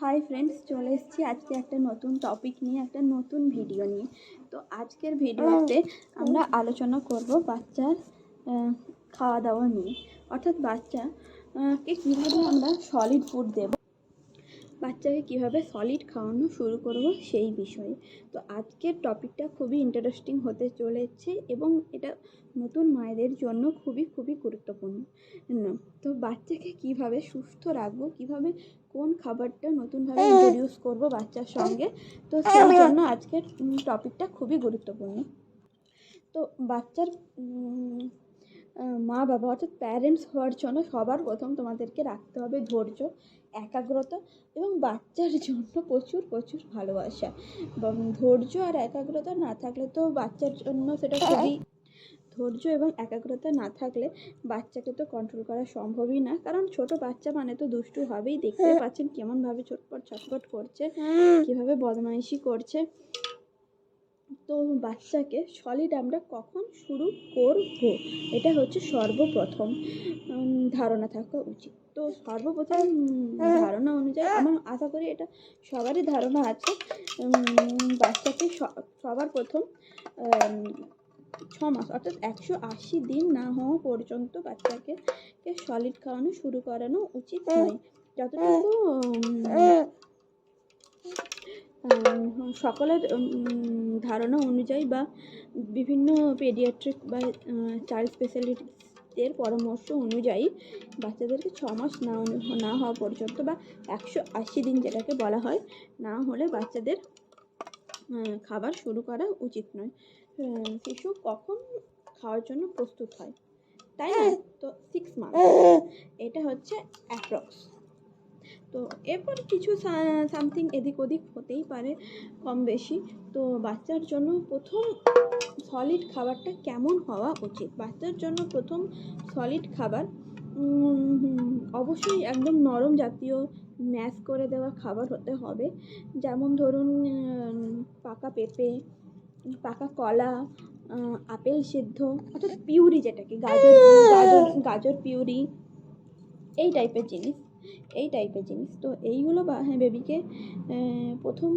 Hi friends চলে এসেছি আজকে একটা নতুন টপিক নিয়ে একটা নতুন ভিডিও নিয়ে। তো আজকের ভিডিওতে আমরা আলোচনা করব বাচ্চার খাওয়া দাওয়া নিয়ে। অর্থাৎ বাচ্চা কে কীভাবে আমরা সলিড ফুড দেব। বাচ্চাকে কীভাবে সলিড খাওয়ানো শুরু করব সেই বিষয়ে। তো আজকের টপিকটা খুবই ইন্টারেস্টিং হতে চলেছে এবং এটা নতুন মায়েদের জন্য খুবই খুবই গুরুত্বপূর্ণ। তো বাচ্চাকে কীভাবে সুস্থ রাখব, কীভাবে কোন খাবারটা নতুনভাবে ইন্ট্রোডিউস করব বাচ্চার সঙ্গে, তো সেই জন্য আজকের টপিকটা খুবই গুরুত্বপূর্ণ। তো বাচ্চার মা বাবা অর্থাৎ প্যারেন্টস হওয়ার জন্য সবার প্রথম তোমাদেরকে রাখতে হবে ধৈর্য একাগ্রতা এবং বাচ্চার জন্য প্রচুর প্রচুর ভালোবাসা। এবং ধৈর্য আর একাগ্রতা না থাকলে তো বাচ্চার জন্য সেটা খুবই ধৈর্য এবং একাগ্রতা না থাকলে বাচ্চাকে তো কন্ট্রোল করা সম্ভবই না। কারণ ছোট বাচ্চা মানে তো দুষ্টু হবেই। দেখতে পাচ্ছেন কেমনভাবে ছটপট ছটপট করছে কীভাবে বদমাইশি করছে। তো বাচ্চাকে সলিড আমরা কখন শুরু করব? এটা হচ্ছে সর্বপ্রথম ধারণা থাকা উচিত। তো সর্বপ্রথম ধারণা অনুযায়ী আমার আশা করি এটা সবারই ধারণা আছে বাচ্চাকে সবার প্রথম ছ মাস অর্থাৎ একশো আশি দিন না হওয়া পর্যন্ত বাচ্চাকে সলিড খাওয়ানো শুরু করানো উচিত নয়। যতটুকু সকলের ধারণা অনুযায়ী বা বিভিন্ন পেডিয়াট্রিক বা চাইল্ড স্পেশালিস্টের পরামর্শ অনুযায়ী বাচ্চাদেরকে ছ মাস না না হওয়া পর্যন্ত বা একশো আশি দিন যেটাকে বলা হয় না হলে বাচ্চাদের খাবার শুরু করা উচিত নয়। শিশু কখন খাওয়ার জন্য প্রস্তুত হয়? তাই না? তো সিক্স মান্থ এটা হচ্ছে অ্যাপ্রক্স তো এরপর কিছু সামথিং এদিক ওদিক হতেই পারে কম বেশি। তো বাচ্চার জন্য প্রথম সলিড খাবারটা কেমন হওয়া উচিত? বাচ্চার জন্য প্রথম সলিড খাবার অবশ্যই একদম নরম জাতীয় ম্যাশ করে দেওয়া খাবার হতে হবে। যেমন ধরুন পাকা পেঁপে, পাকা কলা আপেল সিদ্ধ, অর্থাৎ পিউরি যেটাকে, গাজর গাজর গাজর পিউরি, এই টাইপের জিনিস। এই টাইপের জিনিস। তো এইগুলো বা হ্যাঁ বেবিকে প্রথম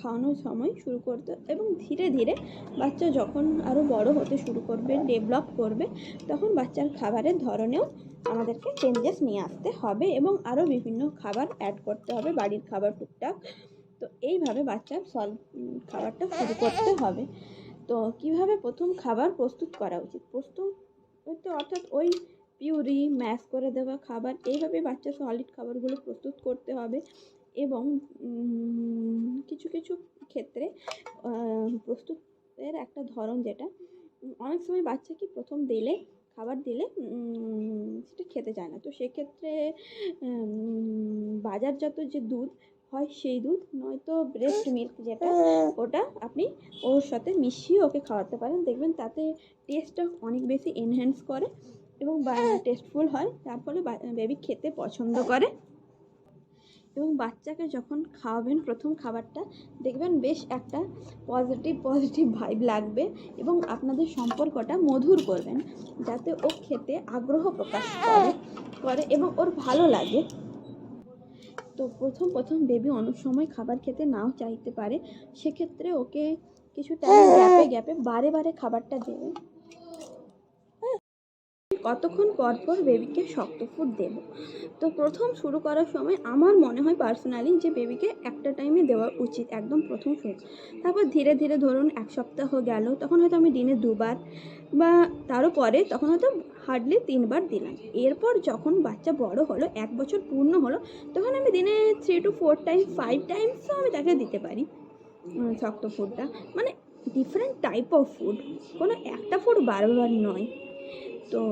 খাওয়ানোর সময় শুরু করতে এবং ধীরে ধীরে বাচ্চা যখন আরও বড় হতে শুরু করবে ডেভেলপ করবে, তখন বাচ্চার খাবারের ধরনেও আমাদেরকে চেঞ্জেস নিয়ে আসতে হবে এবং আরও বিভিন্ন খাবার অ্যাড করতে হবে, বাড়ির খাবার টুকটাক। তো এইভাবে বাচ্চার সল খাবারটা শুরু করতে হবে। তো কীভাবে প্রথম খাবার প্রস্তুত করা উচিত? প্রস্তুত অর্থাৎ ওই পিউরি, ম্যাশ করে দেওয়া খাবার, এইভাবে বাচ্চা সলিড খাবারগুলো প্রস্তুত করতে হবে এবং কিছু কিছু ক্ষেত্রে প্রস্তুতের একটা ধরন যেটা, অনেক সময় বাচ্চাকে প্রথম দিলে, খাবার দিলে সেটা খেতে চায় না। তো সেক্ষেত্রে বাজারজাত যে দুধ হয় সেই দুধ, নয়তো ব্রেস্ট মিল্ক যেটা, ওটা আপনি ওর সাথে মিশিয়ে ওকে খাওয়াতে পারেন। দেখবেন তাতে টেস্টটা অনেক বেশি এনহ্যান্স করে। এবং টেস্টফুল হয়। তার ফলে বেবি খেতে পছন্দ করে। এবং বাচ্চাকে যখন খাওয়াবেন প্রথম খাবারটা দেখবেন বেশ একটা পজিটিভ পজিটিভ ভাইব লাগবে এবং আপনাদের সম্পর্কটা মধুর করবেন যাতে ও খেতে আগ্রহ প্রকাশ করে করে এবং ওর ভালো লাগে। তো প্রথম প্রথম বেবি অনেক সময় খাবার খেতে নাও চাইতে পারে সেক্ষেত্রে ওকে কিছু টাইম গ্যাপে গ্যাপে বারে বারে খাবারটা দেবে। কতক্ষণ পর পর বেবিকে শক্ত ফুড দেবো? তো প্রথম শুরু করার সময় আমার মনে হয় পার্সোনালি যে বেবিকে একটা টাইমে দেওয়া উচিত, একদম প্রথম শুরু তারপর ধীরে ধীরে ধরুন এক সপ্তাহ গেল, তখন হয়তো আমি দিনে দুবার বা তারও পরে তখন হয়তো হার্ডলি তিনবার দিলাম। এরপর যখন বাচ্চা বড় হলো, এক বছর পূর্ণ হলো, তখন আমি দিনে three to four time five টাইমসও আমি তাকে দিতে পারি। শক্ত ফুডটা মানে ডিফারেন্ট টাইপ অফ ফুড কোনো একটা ফুড বারবার নয়। তো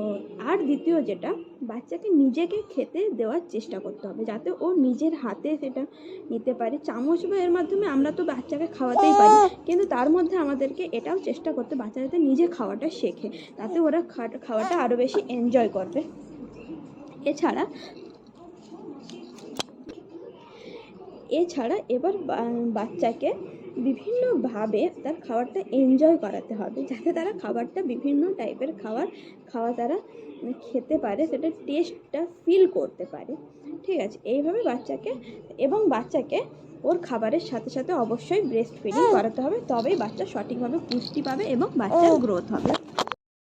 আর দ্বিতীয় যেটা, বাচ্চাকে নিজেকে খেতে দেওয়ার চেষ্টা করতে হবে, যাতে ও নিজের হাতে সেটা নিতে পারে। চামচ বা এর মাধ্যমে আমরা তো বাচ্চাকে খাওয়াতেই পারি, কিন্তু তার মধ্যে আমাদেরকে এটাও চেষ্টা করতে বাচ্চা যাতে নিজে খাওয়াটা শেখে, তাতে ওরা খাওয়াটা আরও বেশি এনজয় করবে। এছাড়া এছাড়া এবার বাচ্চাকে বিভিন্নভাবে তার খাবারটা এনজয় করাতে হবে। যাতে তারা খাবারটা বিভিন্ন টাইপের খাবার খাওয়া তারা খেতে পারে সেটা টেস্টটা ফিল করতে পারে। ঠিক আছে? এইভাবে বাচ্চাকে এবং বাচ্চাকে ওর খাবারের সাথে সাথে অবশ্যই ব্রেস্ট ফিডিং করাতে হবে। তবেই বাচ্চা সঠিকভাবে পুষ্টি পাবে এবং বাচ্চার গ্রোথ হবে।